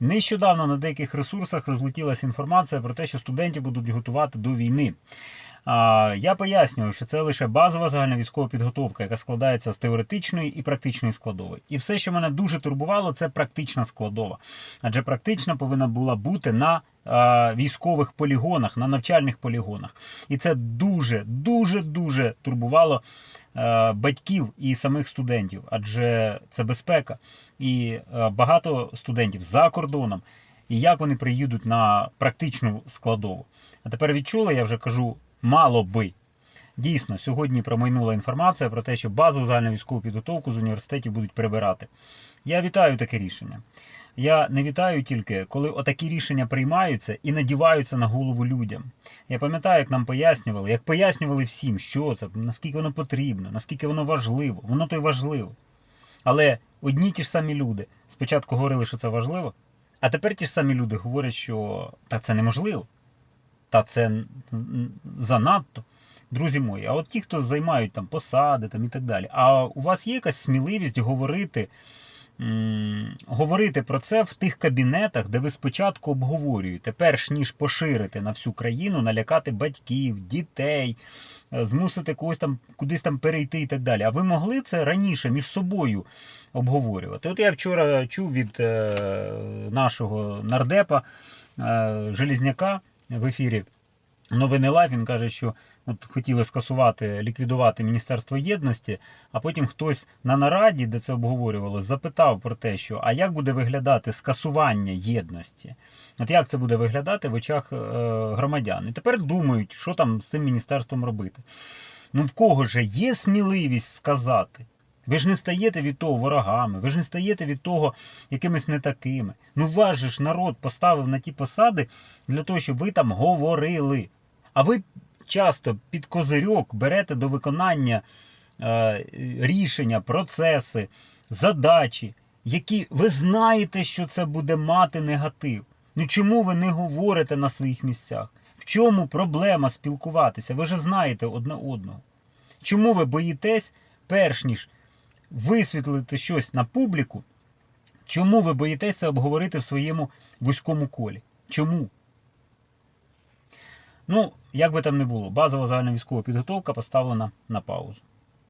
Нещодавно на деяких ресурсах розлетілася інформація про те, що студентів будуть готувати до війни. Я пояснюю, що це лише базова загальна військова підготовка, яка складається з теоретичної і практичної складової. І все, що мене дуже турбувало, це практична складова. Адже практична повинна була бути на військових полігонах, на навчальних полігонах. І це дуже, дуже, дуже турбувало батьків і самих студентів, адже це безпека. І е, багато студентів за кордоном. І як вони приїдуть на практичну складову. А тепер відчули, я вже кажу, мало би. Дійсно, сьогодні промайнула інформація про те, що базову загальновійськову підготовку з університетів будуть прибирати. Я вітаю таке рішення. Я не вітаю тільки, коли отакі рішення приймаються і надіваються на голову людям. Я пам'ятаю, як нам пояснювали, як пояснювали всім, що це, наскільки воно потрібно, наскільки воно важливо. Воно то й важливо. Але одні ті ж самі люди спочатку говорили, що це важливо, а тепер ті ж самі люди говорять, що та це неможливо, та це занадто. Друзі мої, а от ті, хто займають там посади там, і так далі, а у вас є якась сміливість говорити, м, говорити про це в тих кабінетах, де ви спочатку обговорюєте, перш ніж поширити на всю країну, налякати батьків, дітей, е, змусити когось там кудись там перейти і так далі. А ви могли це раніше між собою обговорювати? От я вчора чув від е, нашого нардепа е, Желізняка в ефірі. Новини Лайф, він каже, що от хотіли скасувати, ліквідувати Міністерство єдності, а потім хтось на нараді, де це обговорювалося, запитав про те, що а як буде виглядати скасування єдності? От як це буде виглядати в очах е, громадян? І тепер думають, що там з цим міністерством робити. Ну в кого же є сміливість сказати? Ви ж не стаєте від того ворогами, ви ж не стаєте від того якимись не такими. Ну вас же ж народ поставив на ті посади для того, щоб ви там говорили. А ви часто під козирьок берете до виконання е, рішення, процеси, задачі, які ви знаєте, що це буде мати негатив. Ну чому ви не говорите на своїх місцях? В чому проблема спілкуватися? Ви ж знаєте одне одного. Чому ви боїтесь, перш ніж висвітлити щось на публіку, чому ви боїтеся обговорити в своєму вузькому колі? Чому? Ну, як би там не було, базова загальна військова підготовка поставлена на паузу.